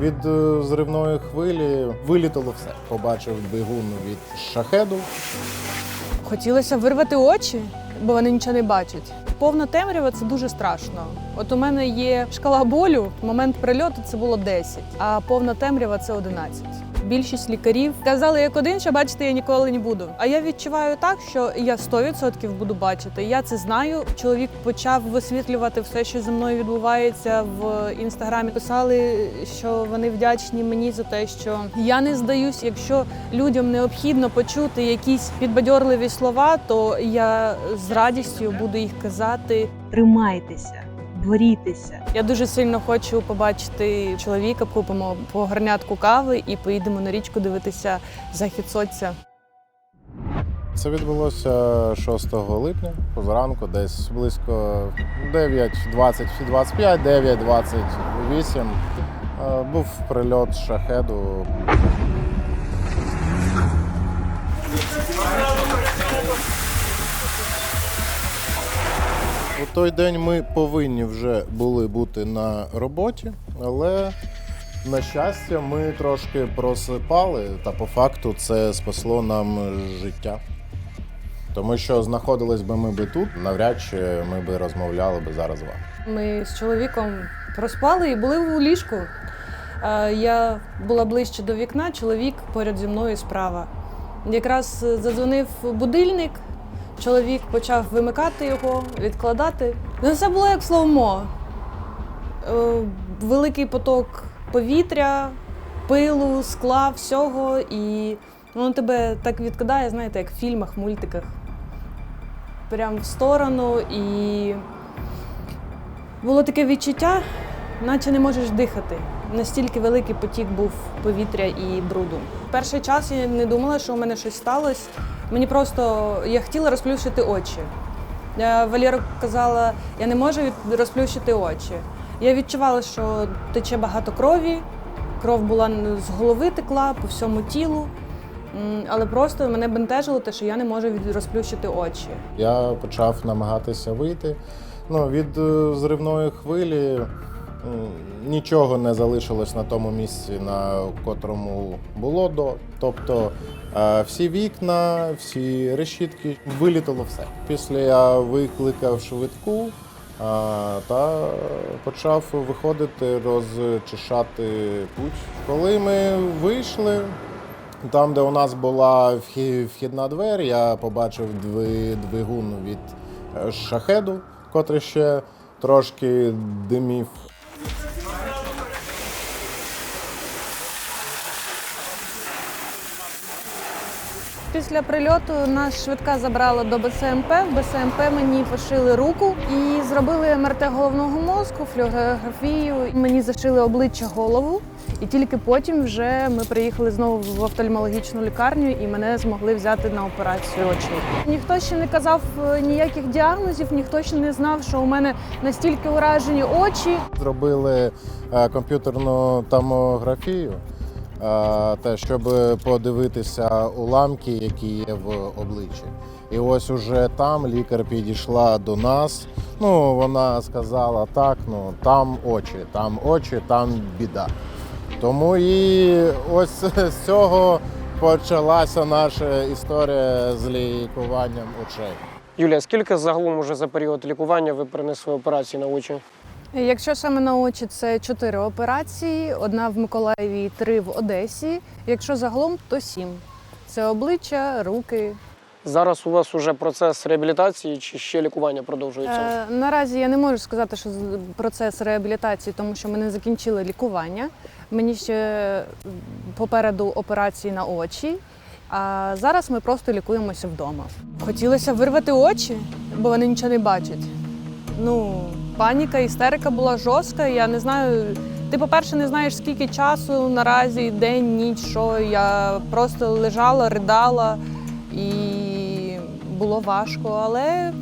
Від е, зривної хвилі вилітало все. Побачив бігун від шахеду. Хотілося вирвати очі, бо вони нічого не бачать. Повна темрява це дуже страшно. От у мене є шкала болю. Момент прильоту це було 10, а повна темрява це 11. Більшість лікарів казали як один, що бачити я ніколи не буду. А я відчуваю так, що я 100% буду бачити. Я це знаю. Чоловік почав висвітлювати все, що зі мною відбувається в інстаграмі. Писали, що вони вдячні мені за те, що я не здаюсь. Якщо людям необхідно почути якісь підбадьорливі слова, то я з радістю буду їх казати. Тримайтеся, борітеся. Я дуже сильно хочу побачити чоловіка, купимо по гарнятку кави і поїдемо на річку дивитися захід сонця. Це відбулося 6 липня позаранку, десь близько 9.20, 25, 9.28. Е, Був прильот шахеду. У той день ми повинні вже були бути на роботі, але на щастя, ми трошки просипали, та по факту це спасло нам життя. Тому що знаходились би ми би тут, навряд чи ми би розмовляли би зараз з. Ми з чоловіком проспали і були у ліжку. Е, Я була ближче до вікна, чоловік поряд зі мною справа. Якраз задзвонив будильник, чоловік почав вимикати його, відкладати. Ну, це було як словмо. Е, Великий поток повітря, пилу, скла, всього, і воно тебе так відкидає, знаєте, як в фільмах, мультиках. Прям в сторону і було таке відчуття, наче не можеш дихати. Настільки великий потік був повітря і бруду. Перший час я не думала, що у мене щось сталося. Мені просто я хотіла розплющити очі. Я Валера казала, я не можу розплющити очі. Я відчувала, що тече багато крові, кров була з голови текла по всьому тілу. Але просто мене бентежило те, що я не можу розплющити очі. Я почав намагатися вийти. Ну, від е, зривної хвилі нічого не залишилось на тому місці, на котрому було до. Тобто е, всі вікна, всі решітки, вилітало все. Після я викликав швидку. Та почав виходити, розчищати путь. Коли ми вийшли, там, де у нас була вхідна двері, я побачив двигун від е, шахеду, котрий ще трошки димів. Після прильоту нас швидка забрала до БСМП. В БСМП мені пошили руку і зробили МРТ головного мозку, флюорографію. Мені зашили обличчя голову. І тільки потім вже ми приїхали знову в офтальмологічну лікарню і мене змогли взяти на операцію очей. Ніхто ще не казав е, ніяких діагнозів, ніхто ще не знав, що у мене настільки уражені очі. Зробили е, комп'ютерну томографію, е, те, щоб подивитися уламки, які є в обличчі. І ось уже там лікар підійшла до нас. Ну, вона сказала так: ну там очі, там очі, там біда. Тому і ось з цього почалася наша історія з лікуванням очей. Юлія, скільки загалом уже за період лікування ви перенесли операції на очі? Якщо саме на очі, це чотири операції: одна в Миколаєві, три в Одесі. Якщо загалом, то сім. Це обличчя, руки. Зараз у вас уже процес реабілітації чи ще лікування продовжується? Е, наразі я не можу сказати, що процес реабілітації, тому що ми не закінчили лікування. Мені ще попереду операції на очі. А зараз ми просто лікуємося вдома. Хотілося вирвати очі, бо вони нічого не бачать. Ну, паніка, істерика була жорстка. Я не знаю. Ти, по-перше, не знаєш, скільки часу наразі, день, ніч, що. Я просто лежала, ридала і було важко. Але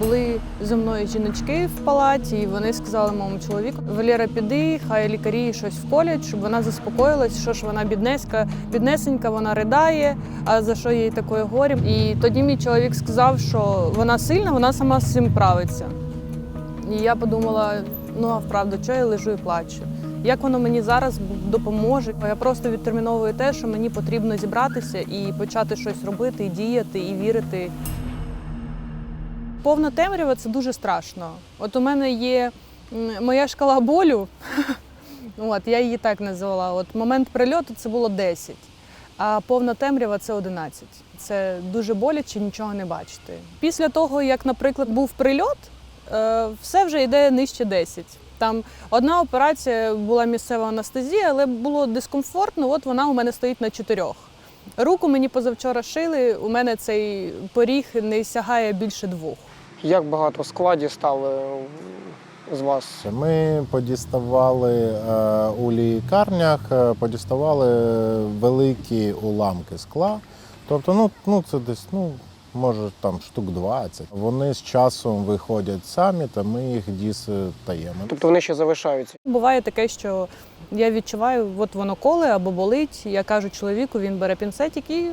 були зі мною жіночки в палаті, і вони сказали моєму чоловіку: Валера, піди, хай лікарі щось вколять, щоб вона заспокоїлась, що ж вона біднеська, біднесенька, вона ридає, а за що їй такої горі. І тоді мій чоловік сказав, що вона сильна, вона сама з цим правиться. І я подумала: ну а вправду, що я лежу і плачу? Як воно мені зараз допоможе? Я просто відтерміновую те, що мені потрібно зібратися і почати щось робити, і діяти, і вірити. Повна темрява це дуже страшно. От у мене є моя шкала болю. От, я її так назвала. От момент прильоту це було 10, а повна темрява це 11. Це дуже боляче нічого не бачити. Після того, як, наприклад, був прильот, е, все вже йде нижче 10. Там одна операція була місцева анестезія, але було дискомфортно. От вона у мене стоїть на чотирьох. Руку мені позавчора шили. У мене цей поріг не сягає більше двох. Як багато складів стали з вас? Ми подіставали е, у лікарнях, е, подіставали великі уламки скла. Тобто, ну, ну це десь, ну, може там штук 20. Вони з часом виходять самі, та ми їх дістаємо. Тобто вони ще залишаються. Буває таке, що я відчуваю, от воно коле або болить. Я кажу чоловіку, він бере пінцетик і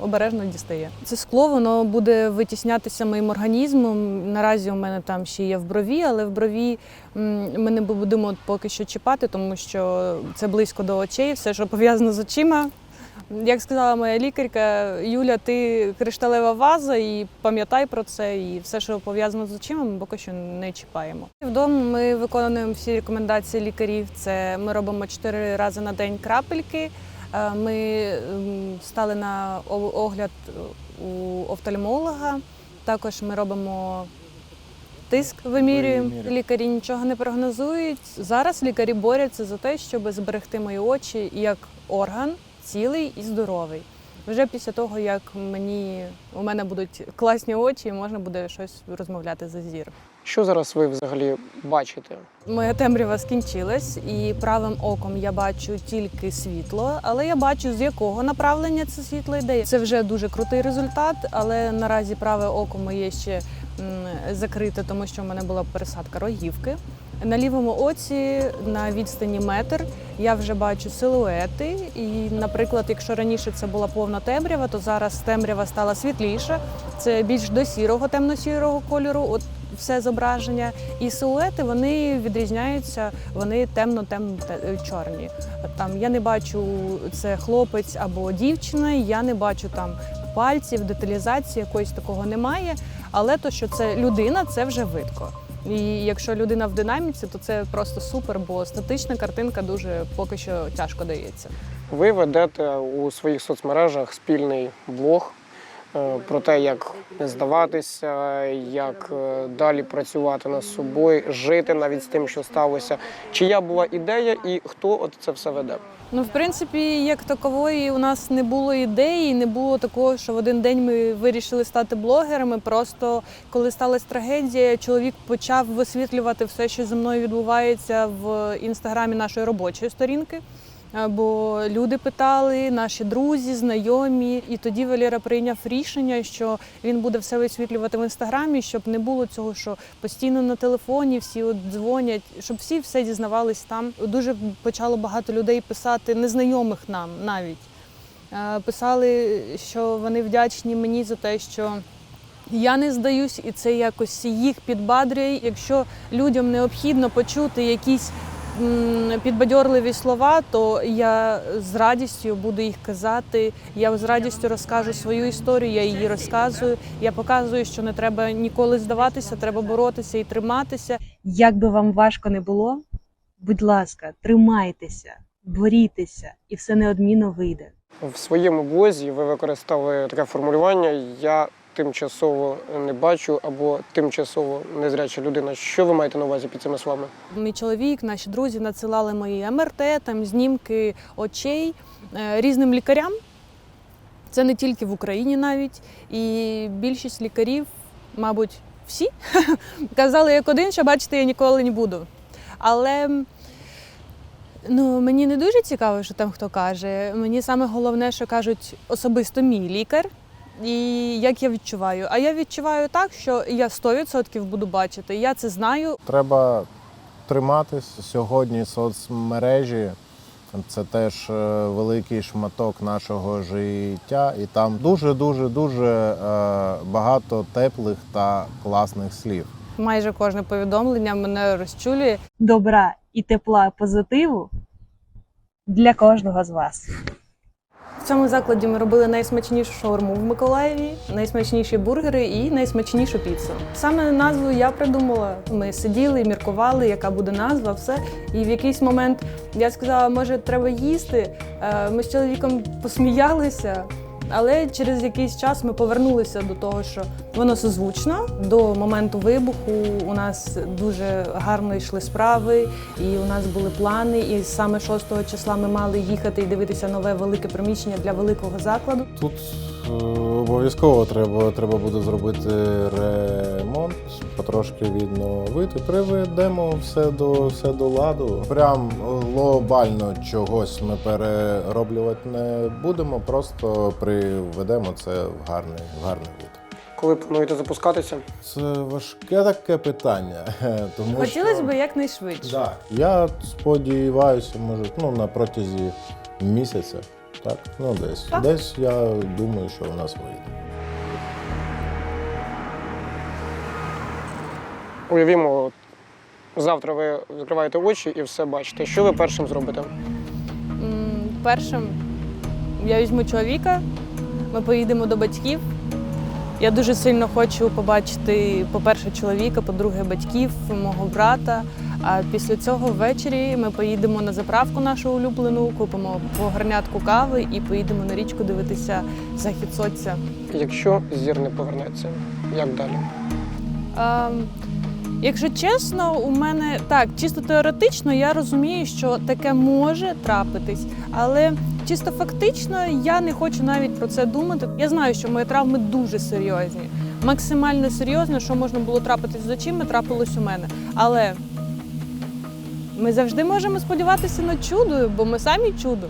обережно дістає. Це скло воно буде витіснятися моїм організмом. Наразі у мене там ще є в брові, але в брові ми не будемо поки що чіпати, тому що це близько до очей, все, що пов'язано з очима. Як сказала моя лікарка, Юля, ти кришталева ваза, і пам'ятай про це, і все, що пов'язано з очима, ми поки що не чіпаємо. Вдома ми виконуємо всі рекомендації лікарів. Це ми робимо 4 рази на день крапельки. Е, Ми стали на огляд у офтальмолога. Також ми робимо тиск. Вимірюємо. Лікарі нічого не прогнозують. Зараз лікарі борються за те, щоб зберегти мої очі як орган цілий і здоровий. Вже після того, як мені у мене будуть класні очі, і можна буде щось розмовляти за зір. Що зараз ви взагалі бачите? Моя темрява скінчилась, і правим оком я бачу тільки світло, але я бачу, з якого направлення це світло йде. Це вже дуже крутий результат, але наразі праве око моє ще м, закрите, тому що в мене була пересадка рогівки. На лівому оці на відстані метр я вже бачу силуети. І, наприклад, якщо раніше це була повна темрява, то зараз темрява стала світліша. Це більш до сірого, темно-сірого кольору. От все зображення. І силуети вони відрізняються, вони темно-темно те- чорні. Там я не бачу це хлопець або дівчина, я не бачу там пальців, деталізації якоїсь такого немає. Але то, що це людина, це вже видко. І якщо людина в динаміці, то це просто супер, бо статична картинка дуже поки що тяжко дається. Ви ведете у своїх соцмережах спільний блог е, про те, як не здаватися, як е, далі працювати над собою, жити навіть з тим, що сталося. Чия була ідея і хто от це все веде? Ну, в принципі, як такової у нас не було ідеї, не було такого, що в один день ми вирішили стати блогерами. Просто коли сталася трагедія, чоловік почав висвітлювати все, що зі мною відбувається в інстаграмі нашої робочої сторінки. Бо люди питали, наші друзі, знайомі, і тоді Валера прийняв рішення, що він буде все висвітлювати в інстаграмі, щоб не було цього, що постійно на телефоні всі от дзвонять, щоб всі все дізнавались там. Дуже почало багато людей писати, незнайомих нам навіть. Е, Писали, що вони вдячні мені за те, що я не здаюсь, і це якось їх підбадрює. Якщо людям необхідно почути якісь підбадьорливі слова, то я з радістю буду їх казати. Я з радістю розкажу свою історію, я її розказую. Я показую, що не треба ніколи здаватися, треба боротися і триматися. Як би вам важко не було, будь ласка, тримайтеся, борітеся, і все неодмінно вийде. В своєму блозі ви використали таке формулювання Я тимчасово не бачу або тимчасово незряча людина. Що ви маєте на увазі під цими словами? Мій чоловік, наші друзі надсилали мої МРТ, там знімки очей е, різним лікарям. Це не тільки в Україні навіть. І більшість лікарів, мабуть, всі казали як один, що бачити я ніколи не буду. Але ну, мені не дуже цікаво, що там хто каже. Мені саме головне, що кажуть особисто мій лікар. І як я відчуваю. А я відчуваю так, що я 100% буду бачити. Я це знаю. Треба триматись сьогодні. Соцмережі це теж е, великий шматок нашого життя, і там дуже дуже дуже е, багато теплих та класних слів. Майже кожне повідомлення мене розчулює. Добра і тепла позитиву для кожного з вас. В цьому закладі ми робили найсмачнішу шаурму в Миколаєві, найсмачніші бургери і найсмачнішу піцу. Саме назву я придумала. Ми сиділи, міркували, яка буде назва, все. І в якийсь момент я сказала, може, треба їсти. Е, Ми з чоловіком посміялися. Але через якийсь час ми повернулися до того, що воно созвучно. До моменту вибуху у нас дуже гарно йшли справи, і у нас були плани. І саме 6 числа ми мали їхати і дивитися нове велике приміщення для великого закладу. Тут обов'язково треба, треба буде зробити ремонт, потрошки відновити. Приведемо все до, все до ладу. Прям глобально чогось ми перероблювати не будемо, просто приведемо це в гарний, в гарний вид. Коли плануєте запускатися? Це важке таке питання. Тому Хотілося що... б якнайшвидше. Да. Я сподіваюся, може, ну, на протязі місяця. Так, ну десь. Так. Десь я думаю, що у нас вийде. Уявімо, от, завтра ви відкриваєте очі і все бачите. Що ви першим зробите? М, Першим я візьму чоловіка, ми поїдемо до батьків. Я дуже сильно хочу побачити, по-перше, чоловіка, по-друге, батьків, мого брата. А після цього ввечері ми поїдемо на заправку нашу улюблену, купимо по гарнятку кави і поїдемо на річку дивитися захід сонця. Якщо зір не повернеться, як далі? Ем, якщо чесно, у мене так, чисто теоретично я розумію, що таке може трапитись, але чисто фактично я не хочу навіть про це думати. Я знаю, що мої травми дуже серйозні, максимально серйозно, що можна було трапитись з очима, трапилось у мене. Але ми завжди можемо сподіватися на чудо, бо ми самі чудо.